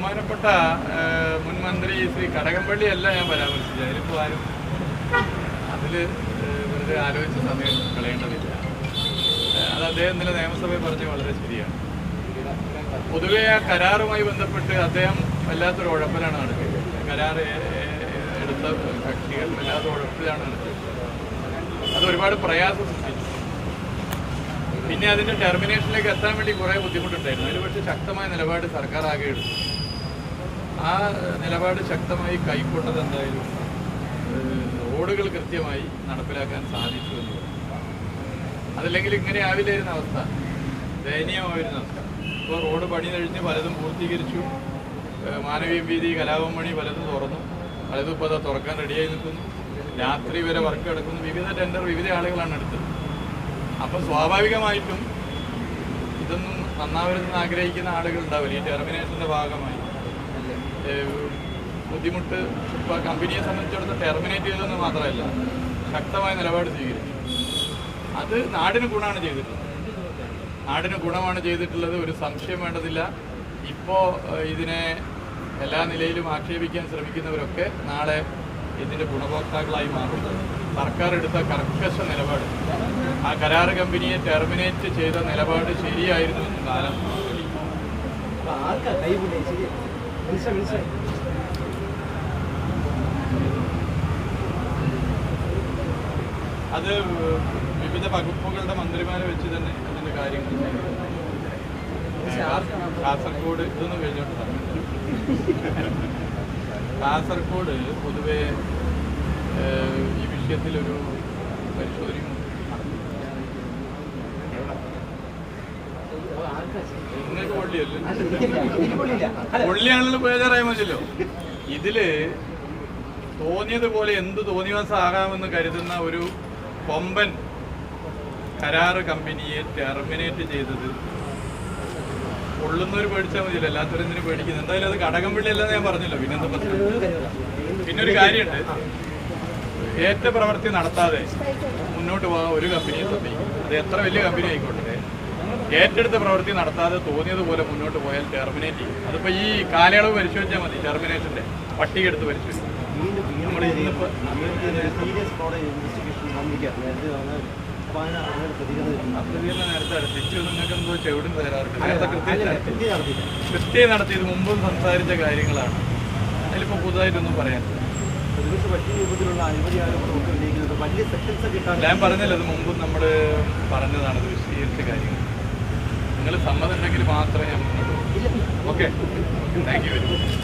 ബഹുമാനപ്പെട്ട മുൻമന്ത്രി മുൻ മന്ത്രി ശ്രീ കടകംപള്ളി അല്ല ഞാൻ പരാമർശിച്ചത്. അതിലിപ്പോൾ ആരും അതിൽ വെറുതെ ആലോചിച്ച സമയം കളയേണ്ടതില്ല. അത് അദ്ദേഹം ഇന്നലെ നിയമസഭയിൽ പറഞ്ഞ വളരെ ശരിയാണ്. പൊതുവേ ആ കരാറുമായി ബന്ധപ്പെട്ട് അദ്ദേഹം വല്ലാത്തൊരു ഉഴപ്പിലാണ് നടത്തിയത്. കരാർ എടുത്ത കക്ഷികൾ വല്ലാത്ത ഉഴപ്പിലാണ് നടത്തിയത്. അത് ഒരുപാട് പ്രയാസം സൃഷ്ടിച്ചു. പിന്നെ അതിന്റെ ടെർമിനേഷനിലേക്ക് എത്താൻ വേണ്ടി കുറേ ബുദ്ധിമുട്ടുണ്ടായിരുന്നു. അതിൽ പക്ഷേ ശക്തമായ നിലപാട് സർക്കാർ ആകെ എടുത്തു. ആ നിലപാട് ശക്തമായി കൈക്കൊണ്ടത് എന്തായാലും റോഡുകൾ കൃത്യമായി നടപ്പിലാക്കാൻ സാധിച്ചു എന്ന് അതല്ലെങ്കിൽ ഇങ്ങനെ ആവില്ലായിരുന്ന അവസ്ഥ. ദയനീയമായിരുന്ന അവസ്ഥ. ഇപ്പോൾ റോഡ് പണി കഴിഞ്ഞ് പലതും പൂർത്തീകരിച്ചു. മാനവീയ വീതി കലാപം പണി പലതും തുറന്നു. പലതും ഇപ്പോൾ അത് തുറക്കാൻ റെഡിയായി നിൽക്കുന്നു. രാത്രി വരെ വർക്ക് എടുക്കുന്നു വിവിധ ടെൻഡർ വിവിധ ആളുകളാണ് എടുത്തത്. അപ്പം സ്വാഭാവികമായിട്ടും ഇതൊന്നും നന്നാവരുതെന്ന് ആഗ്രഹിക്കുന്ന ആളുകൾ ഉണ്ടാവില്ല ഈ ടെർമിനേഷന്റെ ഭാഗമായി. ബുദ്ധിമുട്ട് ഇപ്പോൾ കമ്പനിയെ സംബന്ധിച്ചിടത്തോളം ടെർമിനേറ്റ് ചെയ്തതെന്ന് മാത്രമല്ല ശക്തമായ നിലപാട് സ്വീകരിച്ചു. അത് നാടിന് ഗുണമാണ് ചെയ്തിട്ടുള്ളത്. നാടിന് ഗുണമാണ് ചെയ്തിട്ടുള്ളത് ഒരു സംശയം വേണ്ടതില്ല. ഇപ്പോൾ ഇതിനെ എല്ലാ നിലയിലും ആക്ഷേപിക്കാൻ ശ്രമിക്കുന്നവരൊക്കെ നാളെ ഇതിന്റെ ഗുണഭോക്താക്കളായി മാറും സർക്കാർ എടുത്ത കർക്കശ നിലപാട്. ആ കരാർ കമ്പനിയെ ടെർമിനേറ്റ് ചെയ്ത നിലപാട് ശരിയായിരുന്നു എന്ന് കാലം അത് വിവിധ വകുപ്പുകളുടെ മന്ത്രിമാരെ വെച്ച് തന്നെ അതിന്റെ കാര്യങ്ങൾ കാസർഗോഡ് ഇതൊന്നും കഴിഞ്ഞോട്ട് കാസർഗോഡ് പൊതുവെ ഈ വിഷയത്തിലൊരു പരിശോധനയും പൊള്ളിയാണല്ലോ ബേജാറായി മതിയല്ലോ ഇതിൽ തോന്നിയതുപോലെ എന്ത് തോന്നിവാസമാകാമെന്ന് കരുതുന്ന ഒരു കൊമ്പൻ കരാറ് കമ്പനിയെ ടെർമിനേറ്റ് ചെയ്തത്. പൊള്ളുന്നവർ പേടിച്ചാൽ മതിയല്ലോ എല്ലാത്തവരും എന്തിനു പേടിക്കുന്നത് എന്തായാലും അത് കടകംപള്ളി അല്ലെന്ന് ഞാൻ പറഞ്ഞല്ലോ പിന്നെന്താ പ്രശ്നം? പറഞ്ഞു. പിന്നെ ഒരു കാര്യമുണ്ട്. ഏറ്റ പ്രവൃത്തി നടത്താതെ മുന്നോട്ട് പോകാൻ ഒരു കമ്പനിയെ സമ്മതിക്കും അത് എത്ര വലിയ കമ്പനി ആയിക്കോട്ടെ ഏറ്റെടുത്ത പ്രവൃത്തി നടത്താതെ തോന്നിയതുപോലെ മുന്നോട്ട് പോയാൽ ടെർമിനേറ്റ് ചെയ്യും. അതിപ്പോ ഈ കാലയളവ് പരിശോധിച്ചാൽ മതി ടെർമിനേഷന്റെ പട്ടിക എടുത്ത് പരിശോധിക്കും അല്ല, കൃത്യം. നടത്തിയത് മുമ്പും സംസാരിച്ച കാര്യങ്ങളാണ്. അതിലിപ്പോ പുതുതായിട്ടൊന്നും പറയാൻ ഞാൻ പറഞ്ഞില്ല അത് മുമ്പും നമ്മൾ പറഞ്ഞതാണ് അത് വിശദീകരിച്ച കാര്യങ്ങൾ. നിങ്ങൾ സമ്മതം ഉണ്ടെങ്കിൽ മാത്രമേ ഞാൻ okay thank you very much